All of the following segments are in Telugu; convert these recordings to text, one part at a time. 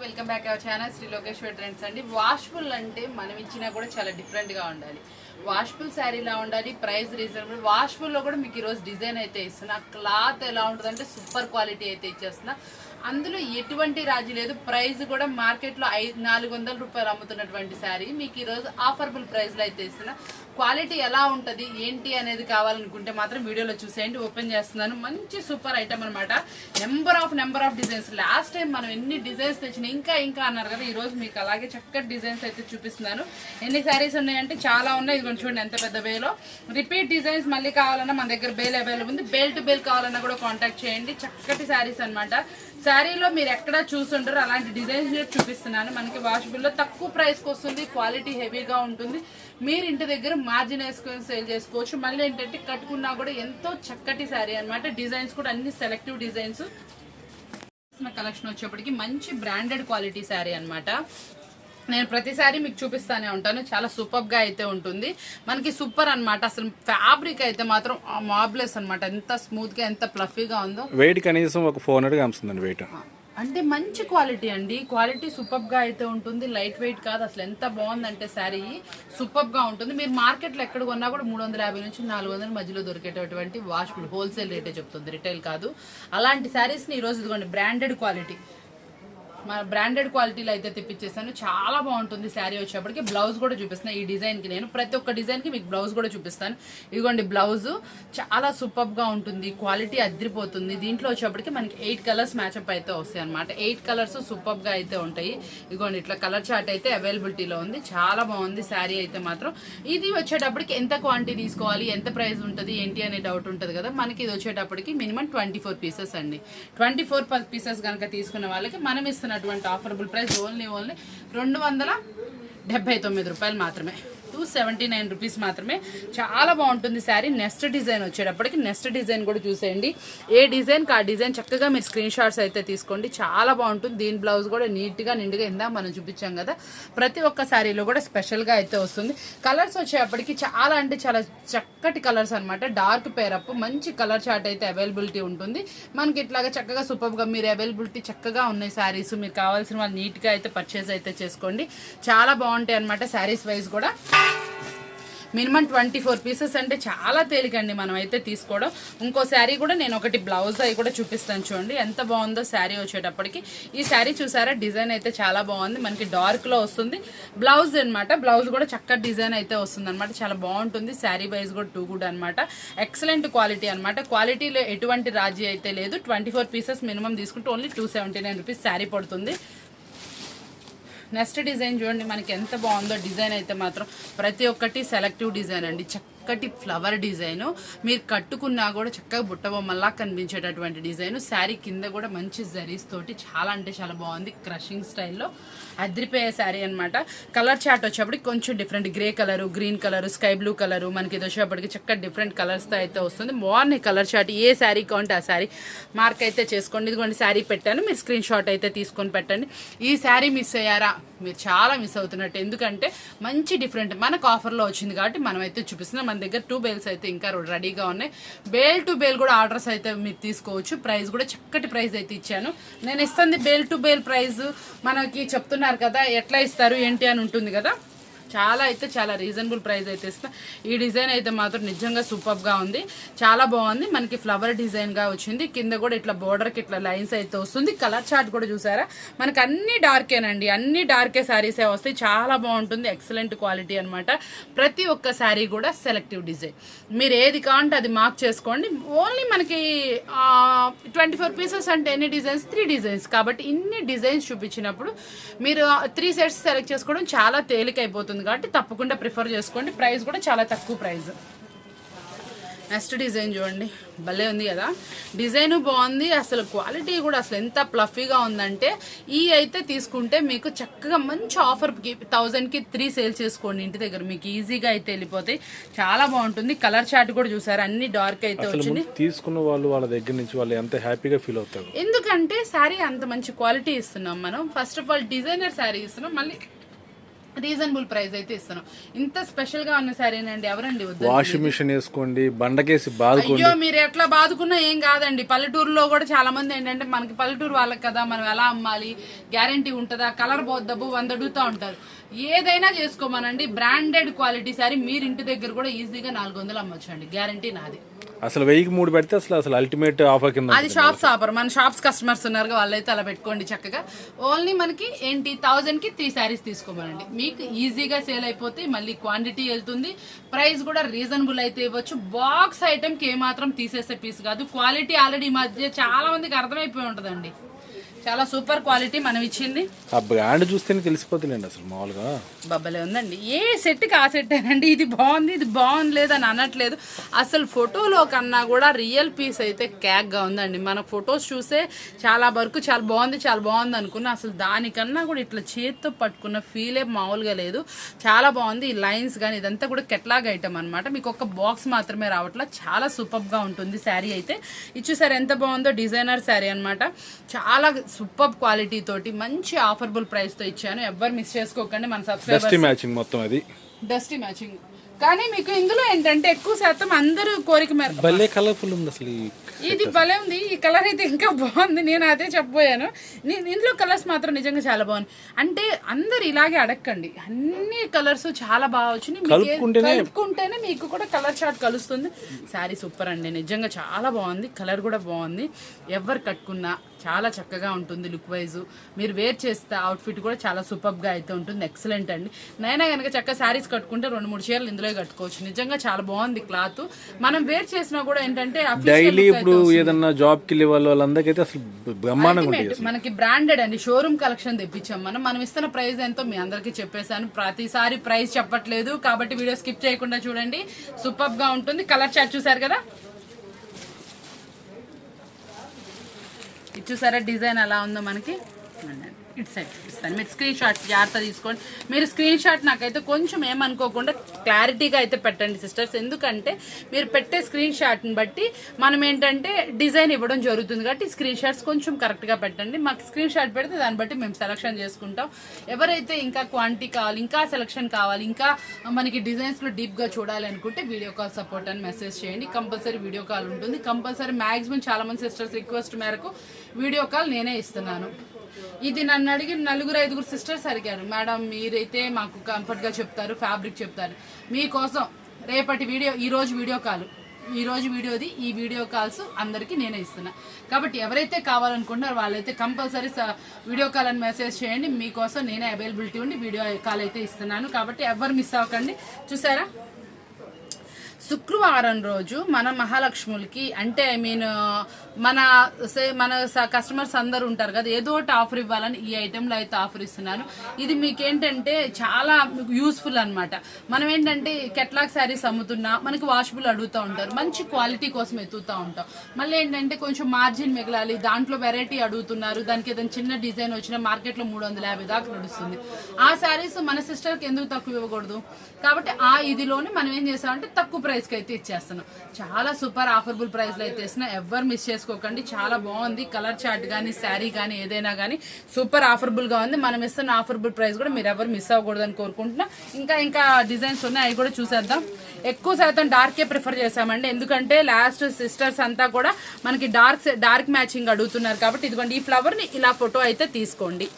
Welcome back our channel Sri Lokeshwar trends అండి. వాష్ఫుల్ అంటే మనం ఇచ్చినా కూడా చాలా డిఫరెంట్గా ఉండాలి. వాష్ఫుల్ శారీలా ఉండాలి ప్రైస్ రీజనబుల్ వాష్ఫుల్లో కూడా మీకు ఈరోజు డిజైన్ అయితే ఇస్తున్నా. క్లాత్ ఎలా ఉంటుందంటే సూపర్ క్వాలిటీ అయితే ఇచ్చేస్తున్నా. అందులో ఎటువంటి రాజీ లేదు. ప్రైస్ కూడా మార్కెట్లో ఐదు నాలుగు వందల రూపాయలు అమ్ముతున్నటువంటి శారీ మీకు ఈరోజు ఆఫర్బుల్ ప్రైస్లో అయితే ఇస్తున్నా. క్వాలిటీ ఎలా ఉంటుంది ఏంటి అనేది కావాలనుకుంటే మాత్రం వీడియోలో చూసేయండి. ఓపెన్ చేస్తున్నాను. మంచి సూపర్ ఐటమ్ అనమాట number of number of designs last time మనం ఎన్ని డిజైన్స్ తెచ్చిన ఇంకా ఇంకా అన్నారు కదా ఈరోజు మీకు అలాగే చక్కటి డిజైన్స్ అయితే చూపిస్తున్నాను. ఎన్ని శారీస్ ఉన్నాయంటే చాలా ఉన్నాయి. ఇది కొంచెం చూడండి ఎంత పెద్ద బేలో రిపీట్ డిజైన్స్ మళ్ళీ కావాలన్నా మన దగ్గర బేల్ అవైలబుల్ ఉంది. బేల్ టు బేల్ కావాలన్నా కూడా కాంటాక్ట్ చేయండి. చక్కటి శారీస్ అనమాట శారీలో మీరు ఎక్కడ చూసుంటారో అలాంటి డిజైన్స్ చూపిస్తున్నాను. మనకి వాషబుల్లో తక్కువ ప్రైస్కి వస్తుంది క్వాలిటీ హెవీగా ఉంటుంది. మీరు ఇంటి దగ్గర మార్జిన్ వేసుకొని సేల్ చేసుకోవచ్చు. మళ్ళీ ఏంటంటే కట్టుకున్నా కూడా ఎంతో చక్కటి శారీ అన్నమాట. డిజైన్స్ కూడా అన్ని సెలెక్టివ్ డిజైన్స్ కలెక్షన్ వచ్చేప్పటికి మంచి బ్రాండెడ్ క్వాలిటీ శారీ అన్నమాట. నేను ప్రతిసారి మీకు చూపిస్తానే ఉంటాను. చాలా సూపర్గా అయితే ఉంటుంది. మనకి సూపర్ అన్నమాట. అసలు ఫ్యాబ్రిక్ అయితే మాత్రం మాబ్లెస్ అన్నమాట. ఎంత స్మూత్గా ఎంత ఫ్లఫీగా ఉందో. వెయిట్ కనీసం ఒక ఫోర్ హండ్రెడ్ అమ్ముతుందండి వెయిట్ అంటే మంచి క్వాలిటీ అండి. క్వాలిటీ సూపర్గా అయితే ఉంటుంది. లైట్ వెయిట్ కాదు. అసలు ఎంత బాగుందంటే శారీ సూపర్గా ఉంటుంది. మీరు మార్కెట్లో ఎక్కడ కొన్నా కూడా మూడు వందల యాభై నుంచి నాలుగు వందల మధ్యలో దొరికేటటువంటి వాష్ఫుల్ హోల్సేల్ రేటే చెప్తుంది. రిటైల్ కాదు. అలాంటి శారీస్ని ఈ రోజు ఇదిగోండి బ్రాండెడ్ క్వాలిటీ మన బ్రాండెడ్ క్వాలిటీలో అయితే తెప్పించేసాను చాలా బాగుంటుంది శారీ వచ్చేప్పటికి. బ్లౌజ్ కూడా చూపిస్తాను ఈ డిజైన్కి నేను. ప్రతి ఒక్క డిజైన్కి మీకు బ్లౌజ్ కూడా చూపిస్తాను. ఇదిగోండి బ్లౌజ్ చాలా సూపర్గా ఉంటుంది. క్వాలిటీ అదిరిపోతుంది. దీంట్లో వచ్చేప్పటికి మనకి ఎయిట్ కలర్స్ మ్యాచ్అప్ అయితే వస్తాయి అనమాట ఎయిట్ కలర్స్ సూపర్గా అయితే ఉంటాయి. ఇదిగోండి ఇట్లా కలర్ చార్ట్ అయితే అవైలబిలిటీలో ఉంది. చాలా బాగుంది శారీ అయితే మాత్రం. ఇది వచ్చేటప్పటికి ఎంత క్వాంటిటీ తీసుకోవాలి? ఎంత ప్రైస్ ఉంటుంది? ఏంటి అనే డౌట్ ఉంటుంది కదా. మనకి ఇది వచ్చేటప్పటికి మినిమం ట్వంటీ ఫోర్ పీసెస్ అండి. ట్వంటీ ఫోర్ పీసెస్ కనుక తీసుకున్న వాళ్ళకి మనం ఇస్తున్నటువంటి ఆఫరబుల్ ప్రైస్ ఓన్లీ ఓన్లీ రెండు వందల డెబ్బై తొమ్మిది రూపాయలు మాత్రమే. సెవెంటీ నైన్ రూపీస్ మాత్రమే. చాలా బాగుంటుంది శారీ. నెక్స్ట్ డిజైన్ వచ్చేటప్పటికి నెక్స్ట్ డిజైన్ కూడా చూసేయండి. ఏ డిజైన్కి ఆ డిజైన్ చక్కగా మీరు స్క్రీన్ షాట్స్ అయితే తీసుకోండి. చాలా బాగుంటుంది. దీని బ్లౌజ్ కూడా నీట్గా నిండుగా ఇందా మనం చూపించాం కదా. ప్రతి ఒక్క శారీలో కూడా స్పెషల్గా అయితే వస్తుంది. కలర్స్ వచ్చేటప్పటికి చాలా అంటే చాలా చక్కటి కలర్స్ అనమాట డార్క్ పేరప్ మంచి కలర్ చార్ట్ అయితే అవైలబిలిటీ ఉంటుంది. మనకి ఇట్లాగా చక్కగా సూపర్గా మీరు అవైలబిలిటీ చక్కగా ఉన్నాయి శారీస్. మీరు కావాల్సిన వాళ్ళు నీట్గా అయితే పర్చేస్ అయితే చేసుకోండి. చాలా బాగుంటాయి అనమాట శారీస్ వైజ్ కూడా. మినిమం ట్వంటీ ఫోర్ పీసెస్ అంటే చాలా తేలికండి మనం అయితే తీసుకోవడం. ఇంకో శారీ కూడా నేను ఒకటి బ్లౌజ్ అవి కూడా చూపిస్తాను చూడండి. ఎంత బాగుందో శారీ వచ్చేటప్పటికి. ఈ శారీ చూసారా? డిజైన్ అయితే చాలా బాగుంది. మనకి డార్క్లో వస్తుంది. బ్లౌజ్ అనమాట బ్లౌజ్ కూడా చక్కటి డిజైన్ అయితే వస్తుంది అనమాట చాలా బాగుంటుంది. శారీ వైజ్ కూడా టూ గుడ్ అనమాట ఎక్సలెంట్ క్వాలిటీ అనమాట క్వాలిటీలో ఎటువంటి రాజీ అయితే లేదు. ట్వంటీ ఫోర్ పీసెస్ మినిమం తీసుకుంటే only two seventy nine rupees sari పడుతుంది. నెక్స్ట్ డిజైన్ చూడండి మనకి ఎంత బాగుందో డిజైన్ అయితే మాత్రం ప్రతి ఒక్కటి సెలెక్టివ్ డిజైన్ అండి. చక్కటి ఫ్లవర్ డిజైను. మీరు కట్టుకున్నా కూడా చక్కగా బుట్టబొమ్మలా కనిపించేటటువంటి డిజైన్. శారీ కింద కూడా మంచి జరీస్ తోటి చాలా అంటే చాలా బాగుంది క్రషింగ్ స్టైల్లో అదిరిపోయే శారీ అనమాట కలర్ చార్ట్ వచ్చేప్పటికి కొంచెం different grey colour green colour sky blue colour మనకి ఇది వచ్చేప్పటికి చక్కగా డిఫరెంట్ కలర్స్తో అయితే వస్తుంది. బాగున్నాయి కలర్ చాట్ ఏ శారీ కావాలంటే ఆ శారీ మార్క్ అయితే చేసుకోండి. ఇదిగోండి శారీ పెట్టాను. మీరు స్క్రీన్ షాట్ అయితే తీసుకొని పెట్టండి. ఈ శారీ మిస్ అయ్యారా? మీరు చాలా మిస్ అవుతున్నట్టు. ఎందుకంటే మంచి డిఫరెంట్ మనకు ఆఫర్లో వచ్చింది కాబట్టి మనం అయితే చూపిస్తున్నాం. మన దగ్గర టూ బేల్స్ అయితే ఇంకా రెడీగా ఉన్నాయి. బేల్ టు బేల్ కూడా ఆర్డర్స్ అయితే మీరు తీసుకోవచ్చు. ప్రైస్ కూడా చక్కటి ప్రైస్ అయితే ఇచ్చాను. నేను ఇస్తుంది బేల్ టు బేల్ ప్రైస్ మనకి చెప్తున్నారు కదా ఎట్లా ఇస్తారు ఏంటి అని ఉంటుంది కదా? చాలా అయితే చాలా రీజనబుల్ ప్రైస్ అయితే ఇస్తా ఈ డిజైన్ అయితే మాత్రం నిజంగా సూపర్గా ఉంది. చాలా బాగుంది. మనకి ఫ్లవర్ డిజైన్గా వచ్చింది. కింద కూడా ఇట్లా బోర్డర్కి ఇట్లా లైన్స్ అయితే వస్తుంది. కలర్ చార్ట్ కూడా చూసారా? మనకి అన్ని డార్కేనండి అన్ని డార్కే శారీసే వస్తాయి. చాలా బాగుంటుంది. ఎక్సలెంట్ క్వాలిటీ అనమాట ప్రతి ఒక్క శారీ కూడా సెలెక్టివ్ డిజైన్ మీరు ఏది కావాలంటే అది మార్క్ చేసుకోండి. ఓన్లీ మనకి ట్వంటీ ఫోర్ పీసెస్ అంటే ఎన్ని డిజైన్స్ త్రీ డిజైన్స్ కాబట్టి ఇన్ని డిజైన్స్ చూపించినప్పుడు మీరు త్రీ సెట్స్ సెలెక్ట్ చేసుకోవడం చాలా తేలిక అయిపోతుంది కాబట్టి తప్పకుండా ప్రిఫర్ చేసుకోండి. ప్రైస్ కూడా చాలా తక్కువ ప్రైస్ నెక్స్ట్ డిజైన్ చూడండి. భలే ఉంది కదా. డిజైన్ బాగుంది. అసలు క్వాలిటీ కూడా అసలు ఎంత ప్లఫీగా ఉందంటే ఈ అయితే తీసుకుంటే మీకు చక్కగా మంచి ఆఫర్కి థౌజండ్కి త్రీ సేల్ చేసుకోండి ఇంటి దగ్గర. మీకు ఈజీగా అయితే వెళ్ళిపోతాయి. చాలా బాగుంటుంది. కలర్ చార్ట్ కూడా చూసారు. అన్ని డార్క్ అయితే వచ్చింది తీసుకున్న వాళ్ళు వాళ్ళ దగ్గర నుంచి వాళ్ళు ఎంత హ్యాపీగా ఫీల్ అవుతారు? ఎందుకంటే శారీ అంత మంచి క్వాలిటీ ఇస్తున్నాం మనం. First of all designer sari ఇస్తున్నాం. మళ్ళీ రీజనబుల్ ప్రైస్ అయితే ఇస్తున్నాం ఇంత స్పెషల్గా ఉన్న సరేనండి ఎవరండి వాషింగ్ మిషన్ వేసుకోండి బండకేసి బాదుకోండి. అయ్యో మీరు ఎట్లా బాదుకున్నా ఏం కాదండి. పల్లెటూరులో కూడా చాలా మంది ఏంటంటే మనకి పల్లెటూరు వాళ్ళకి కదా మనం ఎలా అమ్మాలి గ్యారంటీ ఉంటుందా కలర్ పోద్దబ్బు వంద అడుగుతూ ఉంటారు. ఏదైనా చేసుకోమనండి. బ్రాండెడ్ క్వాలిటీ సారీ మీరు ఇంటి దగ్గర కూడా ఈజీగా నాలుగు వందలు అమ్మొచ్చండి. గ్యారంటీ నాది. అసలు వెయ్యికి మూడు పెడితే అసలు అసలు అల్టిమేట్ ఆఫర్ కింద అది షాప్స్ ఆఫర్ మన షాప్స్ కస్టమర్స్ ఉన్నారు వాళ్ళైతే అలా పెట్టుకోండి చక్కగా. ఓన్లీ మనకి ఏంటి? థౌజండ్కి త్రీ శారీస్ తీసుకోమనండి. మీకు ఈజీగా సేల్ అయిపోతే మళ్ళీ క్వాంటిటీ వెళ్తుంది. ప్రైస్ కూడా రీజనబుల్ అయితే ఇవ్వచ్చు. బాక్స్ ఐటెంకి ఏమాత్రం తీసేసే పీస్ కాదు. క్వాలిటీ ఆల్రెడీ ఈ మధ్య చాలా మందికి అర్థమైపోయి ఉంటుందండి. చాలా సూపర్ క్వాలిటీ మనం ఇచ్చింది. ఆ బ్రాండ్ చూస్తేనే తెలిసిపోతుందండి అసలు మామూలుగా. బబ్బలే ఉందండి. ఏ సెట్కి ఆ సెట్ అండి ఇది బాగుంది ఇది బాగుంది లేదని అనట్లేదు. అసలు ఫోటోలో కన్నా కూడా రియల్ పీస్ అయితే క్యాక్గా ఉందండి. మన ఫొటోస్ చూసే చాలా వరకు చాలా బాగుంది చాలా బాగుంది అనుకున్నా అసలు దానికన్నా కూడా ఇట్లా చేత్తో పట్టుకున్న ఫీలే మామూలుగా లేదు. చాలా బాగుంది. ఈ లైన్స్ కానీ ఇదంతా కూడా కెట్లాగ్ ఐటమ్ అనమాట మీకు ఒక బాక్స్ మాత్రమే రావట్లా. చాలా సూపర్గా ఉంటుంది శారీ అయితే. ఇచ్చేసారి ఎంత బాగుందో డిజైనర్ శారీ అనమాట చాలా సూపర్ క్వాలిటీ తోటి మంచి ఆఫర్బుల్ ప్రైస్తో ఇచ్చాను. ఎవ్వరు మిస్ చేసుకోకండి మన డస్టీ మ్యాచింగ్ మొత్తం అది. డస్టీ మ్యాచింగ్ కానీ మీకు ఇందులో ఏంటంటే ఎక్కువ శాతం అందరూ కోరిక మేరకు భలే కలర్ఫుల్ ఉంది అసలు ఈ ఇది భలే ఉంది. ఈ కలర్ అయితే ఇంకా బాగుంది. నేను అదే చెప్పబోయాను. నీ- ఇందులో కలర్స్ మాత్రం నిజంగా చాలా బాగుంది. అంటే అందరు ఇలాగే అడగండి అన్ని కలర్స్ చాలా బాగా వచ్చినాయి. మీకు ఏ- కలుపుకుంటేనే- కలుపుకుంటేనే మీకు కూడా కలర్ షార్ట్ కలుస్తుంది. శారీ సూపర్ అండి. నిజంగా చాలా బాగుంది. కలర్ కూడా బాగుంది. ఎవరు కట్టుకున్నా చాలా చక్కగా ఉంటుంది లుక్ వైజ్ మీరు వేర్ చేస్తే అవుట్ఫిట్ కూడా చాలా సూపర్గా అయితే ఉంటుంది. ఎక్సలెంట్ అండి. నైనా కనుక చక్క శారీస్ కట్టుకుంటే రెండు మూడు చీరలు ఇందులో కట్టుకోవచ్చు. నిజంగా చాలా బాగుంది క్లాత్ మనం వేర్ చేసినా కూడా ఏంటంటే డైలీ ఇప్పుడు ఏదన్నా జాబ్కి అసలు బ్రహ్మాండంగా. మనకి బ్రాండెడ్ అండి. షోరూమ్ కలెక్షన్ తెప్పించాం మనం. మనం ఇస్తున్న ప్రైస్ ఎంతో మీ అందరికీ చెప్పేశాను. ప్రతిసారి ప్రైస్ చెప్పట్లేదు. కాబట్టి వీడియో స్కిప్ చేయకుండా చూడండి. సూపర్గా ఉంటుంది. కలర్ చార్ట్ చూసారు కదా? ఇది చూసారా డిజైన్ ఎలా ఉందో మనకి? ఇటు సైడ్ చూపిస్తాను. మీరు స్క్రీన్ షాట్ జాగ్రత్త తీసుకోండి. మీరు స్క్రీన్ షాట్ నాకైతే కొంచెం ఏమనుకోకుండా క్లారిటీగా అయితే పెట్టండి సిస్టర్స్ ఎందుకంటే మీరు పెట్టే స్క్రీన్ షాట్ని బట్టి మనం ఏంటంటే డిజైన్ ఇవ్వడం జరుగుతుంది కాబట్టి స్క్రీన్ షాట్స్ కొంచెం కరెక్ట్గా పెట్టండి. మాకు స్క్రీన్ షాట్ పెడితే దాన్ని బట్టి మేము సెలక్షన్ చేసుకుంటాం. ఎవరైతే ఇంకా క్వాంటిటీ కావాలి ఇంకా సెలక్షన్ కావాలి ఇంకా మనకి డిజైన్స్లో డీప్గా చూడాలి అనుకుంటే వీడియో కాల్ సపోర్ట్ అని మెసేజ్ చేయండి. కంపల్సరీ వీడియో కాల్ ఉంటుంది. కంపల్సరీ మ్యాక్సిమం చాలామంది సిస్టర్స్ రిక్వెస్ట్ మేరకు వీడియో కాల్ నేనే ఇస్తున్నాను. ఇది నన్ను అడిగి నలుగురు ఐదుగురు సిస్టర్స్ అడిగారు. మేడం మీరైతే మాకు కంఫర్ట్గా చెప్తారు ఫ్యాబ్రిక్ చెప్తారు. మీకోసం రేపటి వీడియో ఈరోజు వీడియో కాల్ ఈరోజు వీడియోది ఈ వీడియో కాల్స్ అందరికీ నేనే ఇస్తున్నా. కాబట్టి ఎవరైతే కావాలనుకుంటున్నారో వాళ్ళైతే కంపల్సరీ వీడియో కాల్ అని మెసేజ్ చేయండి. మీకోసం నేనే అవైలబిలిటీ ఉండి వీడియో కాల్ అయితే ఇస్తున్నాను. కాబట్టి ఎవరు మిస్ అవ్వకండి. చూసారా? శుక్రవారం రోజు మన మహాలక్ష్ములకి అంటే ఐ మీన్ మన సే మన కస్టమర్స్ అందరు ఉంటారు కదా ఏదో ఒకటి ఆఫర్ ఇవ్వాలని ఈ ఐటెంలో అయితే ఆఫర్ ఇస్తున్నాను ఇది మీకేంటంటే చాలా యూస్ఫుల్ అనమాట మనం ఏంటంటే కెట్లాగ్ శారీస్ అమ్ముతున్నా మనకి వాషబుల్ అడుగుతూ ఉంటారు మంచి క్వాలిటీ కోసం ఎత్తుతూ ఉంటాం. మళ్ళీ ఏంటంటే కొంచెం మార్జిన్ మిగలాలి దాంట్లో వెరైటీ అడుగుతున్నారు దానికి ఏదైనా చిన్న డిజైన్ వచ్చినా మార్కెట్లో మూడు వందల యాభై దాకా నడుస్తుంది. ఆ శారీస్ మన సిస్టర్కి ఎందుకు తక్కువ ఇవ్వకూడదు? కాబట్టి ఆ ఇదిలోనే మనం ఏం చేస్తామంటే తక్కువ ప్రైస్కి అయితే ఇచ్చేస్తాను చాలా సూపర్ ఆఫర్బుల్ ప్రైస్లో అయితే ఇస్తున్నా. ఎవరు మిస్ చేసుకోకండి. చాలా బాగుంది. కలర్ చార్ట్ కానీ శారీ కానీ ఏదైనా కానీ సూపర్ ఆఫర్బుల్గా ఉంది. మనం ఇస్తున్న ఆఫర్బుల్ ప్రైస్ కూడా మీరు ఎవరు మిస్ అవ్వకూడదని కోరుకుంటున్నాం. ఇంకా ఇంకా డిజైన్స్ ఉన్నాయి. అవి కూడా చూసేద్దాం. ఎక్కువ శాతం డార్కే ప్రిఫర్ చేసామండి ఎందుకంటే లాస్ట్ సిస్టర్స్ అంతా కూడా మనకి డార్క్ డార్క్ మ్యాచింగ్ అడుగుతున్నారు కాబట్టి ఇదిగోండి ఈ ఫ్లవర్ని ఇలా ఫోటో అయితే తీసుకోండి.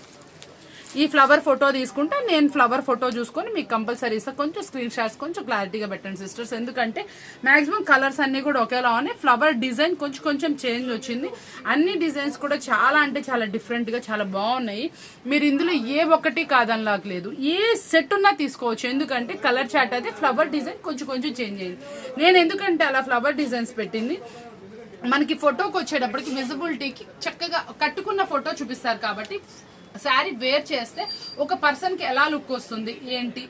ఈ ఫ్లవర్ ఫోటో తీసుకుంటే నేను ఫ్లవర్ ఫోటో చూసుకొని మీకు కంపల్సరీ ఇస్తా. కొంచెం స్క్రీన్ షాట్స్ కొంచెం క్లారిటీగా పెట్టండి సిస్టర్స్ ఎందుకంటే మాక్సిమం కలర్స్ అన్ని కూడా ఒకేలా ఉన్నాయి. ఫ్లవర్ డిజైన్ కొంచెం కొంచెం చేంజ్ వచ్చింది. అన్ని డిజైన్స్ కూడా చాలా అంటే చాలా డిఫరెంట్గా చాలా బాగున్నాయి. మీరు ఇందులో ఏ ఒక్కటి కాదనలాగలేదు ఏ సెట్ ఉన్నా తీసుకోవచ్చు. ఎందుకంటే కలర్ చాట్ అయితే ఫ్లవర్ డిజైన్ కొంచెం కొంచెం చేంజ్ అయింది. నేను ఎందుకంటే అలా ఫ్లవర్ డిజైన్స్ పెట్టింది? మనకి ఫోటోకి వచ్చేటప్పటికి విజిబిలిటీకి చక్కగా కట్టుకున్న ఫోటో చూపిస్తారు కాబట్టి శారీ వేర్ చేస్తే ఒక పర్సన్కి ఎలా లుక్ వస్తుంది ఏంటి?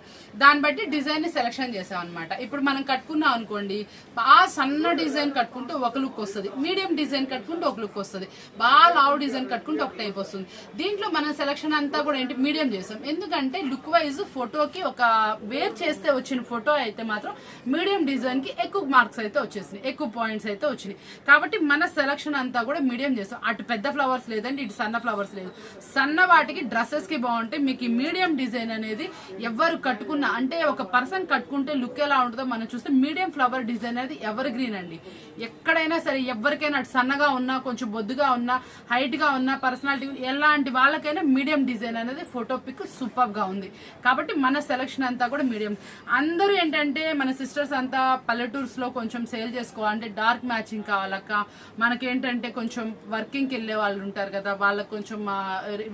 దాన్ని బట్టి డిజైన్ని సెలెక్షన్ చేసామన్నమాట ఇప్పుడు మనం కట్టుకున్నాం అనుకోండి బాగా సన్న డిజైన్ కట్టుకుంటే ఒక లుక్ వస్తుంది మీడియం డిజైన్ కట్టుకుంటే ఒక లుక్ వస్తుంది బాగా లావు డిజైన్ కట్టుకుంటే ఒక టైప్ వస్తుంది. దీంట్లో మనం సెలెక్షన్ అంతా కూడా ఏంటి మీడియం చేసాం. ఎందుకంటే లుక్ వైజ్ ఫోటోకి ఒక వేర్ చేస్తే వచ్చిన ఫోటో అయితే మాత్రం మీడియం డిజైన్కి ఎక్కువ మార్క్స్ అయితే వచ్చేసినాయి ఎక్కువ పాయింట్స్ అయితే వచ్చినాయి. కాబట్టి మన సెలక్షన్ అంతా కూడా మీడియం చేసాం. అటు పెద్ద ఫ్లవర్స్ లేదండి ఇటు సన్న ఫ్లవర్స్ లేదు. సన్న వాటికి డ్రెస్సెస్కి బాగుంటాయి. మీకు ఈ మీడియం డిజైన్ అనేది ఎవరు కట్టుకున్న అంటే ఒక పర్సన్ కట్టుకుంటే లుక్ ఎలా ఉంటుందో మనం చూస్తే మీడియం ఫ్లవర్ డిజైన్ అనేది ఎవర్ గ్రీన్ అండి. ఎక్కడైనా సరే ఎవరికైనా సన్నగా ఉన్నా కొంచెం బొద్దుగా ఉన్నా హైట్గా ఉన్నా పర్సనాలిటీ ఎలాంటి వాళ్ళకైనా మీడియం డిజైన్ అనేది ఫోటో పిక్ సూపర్గా ఉంది. కాబట్టి మన సెలక్షన్ అంతా కూడా మీడియం. అందరూ ఏంటంటే మన సిస్టర్స్ అంతా పల్లెటూర్స్లో కొంచెం సేల్ చేసుకోవాలంటే డార్క్ మ్యాచింగ్ కావాలక్క. మనకేంటంటే కొంచెం వర్కింగ్కి వెళ్ళే వాళ్ళు ఉంటారు కదా. వాళ్ళకి కొంచెం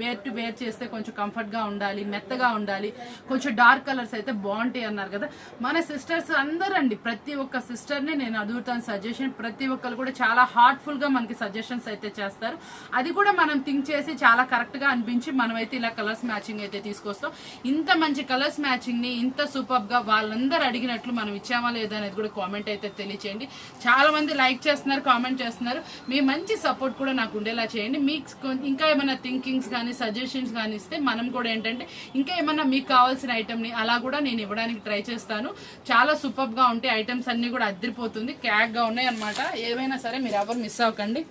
వేర్ టు వేర్ చేస్తే కొంచెం కంఫర్ట్గా ఉండాలి మెత్తగా ఉండాలి కొంచెం డార్క్ కలర్స్ అయితే బాగుంటాయి అన్నారు కదా. మన సిస్టర్స్ అందరూ అండి ప్రతి ఒక్క సిస్టర్ని నేను అడుగుతాను సజెషన్ ప్రతి ఒక్కరు కూడా చాలా హార్ట్ఫుల్గా మనకి సజెషన్స్ అయితే చేస్తారు. అది కూడా మనం థింక్ చేసి చాలా కరెక్ట్గా అనిపించి మనమైతే ఇలా కలర్స్ మ్యాచింగ్ అయితే తీసుకొస్తాం. ఇంత మంచి కలర్స్ మ్యాచింగ్ని ఇంత సూపర్గా వాళ్ళందరూ అడిగినట్లు మనం ఇచ్చామా లేదా అనేది కూడా కామెంట్ అయితే తెలియచేయండి. చాలా మంది లైక్ చేస్తున్నారు కామెంట్ చేస్తున్నారు. మీ మంచి సపోర్ట్ కూడా నాకు ఉండేలా చేయండి. మీకు ఇంకా ఏమైనా థింకింగ్స్ కానీ సజెషన్స్ కానీ ఇస్తే మనం కూడా ఏంటంటే ఇంకా ఏమైనా మీకు కావాల్సిన ఐటమ్ని అలా కూడా నేను ఇవ్వడానికి ట్రై చేస్తాను. చాలా సూపర్గా ఉంటాయి ఐటమ్స్ అన్నీ కూడా అద్దరిపోతుంది. క్యాక్గా ఉన్నాయి అనమాట ఏవైనా సరే మీరు ఎవరు మిస్ అవ్వకండి.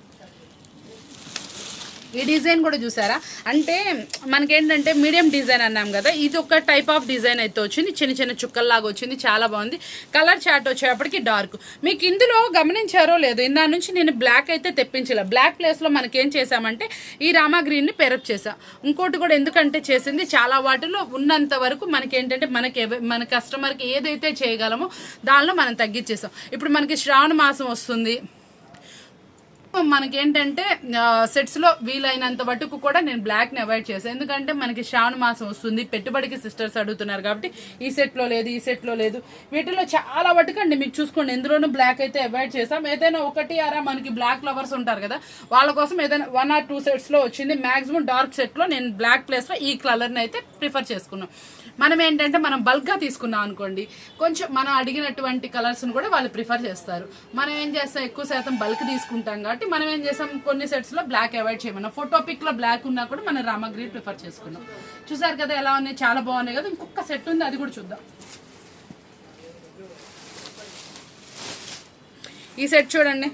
ఈ డిజైన్ కూడా చూసారా? అంటే మనకేంటంటే మీడియం డిజైన్ అన్నాం కదా ఇది ఒక టైప్ ఆఫ్ డిజైన్ అయితే వచ్చింది. చిన్న చిన్న చుక్కల్లాగా వచ్చింది చాలా బాగుంది. కలర్ చాట్ వచ్చేటప్పటికి డార్క్. మీకు ఇందులో గమనించారో లేదో ఇందా నుంచి నేను బ్లాక్ అయితే తెప్పించలే. బ్లాక్ ప్లేస్లో మనకేం చేసామంటే ఈ రామా గ్రీన్ని పెరప్ చేసా ఇంకోటి కూడా ఎందుకంటే చేసింది చాలా వాటిలో ఉన్నంత వరకు మనకేంటంటే మనకి మన కస్టమర్కి ఏదైతే చేయగలమో దానిలో మనం తగ్గించేసాం ఇప్పుడు మనకి శ్రావణ మాసం వస్తుంది. మనకేంటంటే సెట్స్లో వీలైనంత వరకు కూడా నేను బ్లాక్ని అవాయిడ్ చేశాను. ఎందుకంటే మనకి శ్రావణ మాసం వస్తుంది పెట్టుబడికి సిస్టర్స్ అడుగుతున్నారు కాబట్టి ఈ సెట్లో లేదు ఈ సెట్లో లేదు. వీటిలో చాలా వరకు అండి మీకు చూసుకోండి ఎందులోనూ బ్లాక్ అయితే అవాయిడ్ చేసాం ఏదైనా ఒకటి అరా మనకి బ్లాక్ లవర్స్ ఉంటారు కదా వాళ్ళ కోసం ఏదైనా వన్ ఆర్ టూ సెట్స్లో వచ్చింది. మాక్సిమం డార్క్ సెట్లో నేను బ్లాక్ ప్లేస్లో ఈ కలర్ని అయితే ప్రిఫర్ చేసుకున్నాం మనం ఏంటంటే మనం బల్క్గా తీసుకున్నాం అనుకోండి కొంచెం మనం అడిగినటువంటి కలర్స్ కూడా వాళ్ళు ప్రిఫర్ చేస్తారు. మనం ఏం చేస్తాం ఎక్కువ శాతం బల్క్ తీసుకుంటాం కాబట్టి మనం ఏం చేస్తాం కొన్ని సెట్స్లో బ్లాక్ అవాయిడ్ చేయమన్నా. ఫోటో పిక్లో బ్లాక్ ఉన్నా కూడా మనం రామగ్రీన్ ప్రిఫర్ చేసుకున్నాం. చూసారు కదా ఎలా ఉన్నాయి? చాలా బాగున్నాయి కదా. ఇంకొక సెట్ ఉంది అది కూడా చూద్దాం. ఈ సెట్ చూడండి.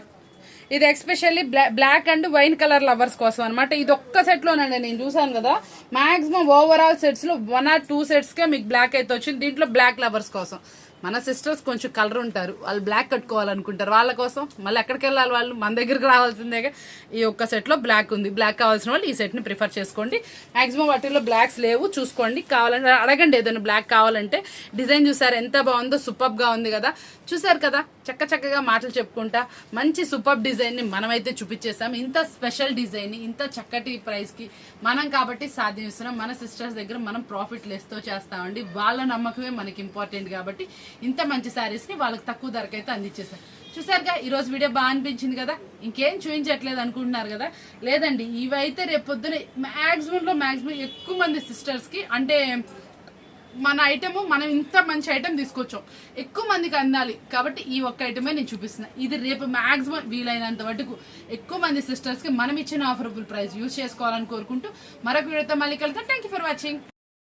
ఇది especially black and wine colour lovers కోసం అనమాట ఇది ఒక్క సెట్లోనండి నేను చూసాను కదా. మాక్సిమం ఓవరాల్ సెట్స్లో వన్ ఆర్ టూ సెట్స్కే మీకు బ్లాక్ అయితే వచ్చింది. దీంట్లో బ్లాక్ లవర్స్ కోసం. మన సిస్టర్స్ కొంచెం కలర్ ఉంటారు వాళ్ళు బ్లాక్ కట్టుకోవాలనుకుంటారు. వాళ్ళ కోసం మళ్ళీ ఎక్కడికి వెళ్ళాలి వాళ్ళు? మన దగ్గరికి రావాల్సిందే ఈ ఒక్క సెట్లో బ్లాక్ ఉంది. బ్లాక్ కావాల్సిన వాళ్ళు ఈ సెట్ని ప్రిఫర్ చేసుకోండి. మాక్సిమం వాటిలో బ్లాక్స్ లేవు. చూసుకోండి. కావాలంటే అడగండి ఏదైనా బ్లాక్ కావాలంటే. డిజైన్ చూసారు ఎంత బాగుందో సూపర్గా ఉంది కదా. చూసారు కదా? చక్క చక్కగా మాటలు చెప్పుకుంటా. మంచి సూపర్ డిజైన్ని మనమైతే చూపించేసాం. ఇంత స్పెషల్ డిజైన్ని ఇంత చక్కటి ప్రైస్కి మనం కాబట్టి సాధిస్తున్నాం మన సిస్టర్స్ దగ్గర మనం ప్రాఫిట్ లెస్తో చేస్తామండి. వాళ్ళ నమ్మకమే మనకి ఇంపార్టెంట్ కాబట్టి ఇంత మంచి శారీస్ని వాళ్ళకి తక్కువ ధరకైతే అందించేశారు చూసారుగా ఈరోజు వీడియో బాగా అనిపించింది కదా? ఇంకేం చూపించట్లేదు అనుకుంటున్నారు కదా? లేదండి ఇవైతే రేపు మ్యాక్సిమంలో మ్యాక్సిమం ఎక్కువ మంది సిస్టర్స్కి అంటే మన ఐటమ్ మనం ఇంత మంచి ఐటమ్ తీసుకొచ్చాం. ఎక్కువ మందికి అందాలి. కాబట్టి ఈ ఒక్క ఐటమే నేను చూపిస్తున్నా. ఇది రేపు మాక్సిమం వీలైనంత మటుకు ఎక్కువ మంది సిస్టర్స్కి మనం ఇచ్చిన ఆఫరబుల్ ప్రైస్ యూజ్ చేసుకోవాలని కోరుకుంటూ మరొక వీడియోతో మళ్ళీ కలుగుతాం థ్యాంక్ యూ ఫర్ వాచింగ్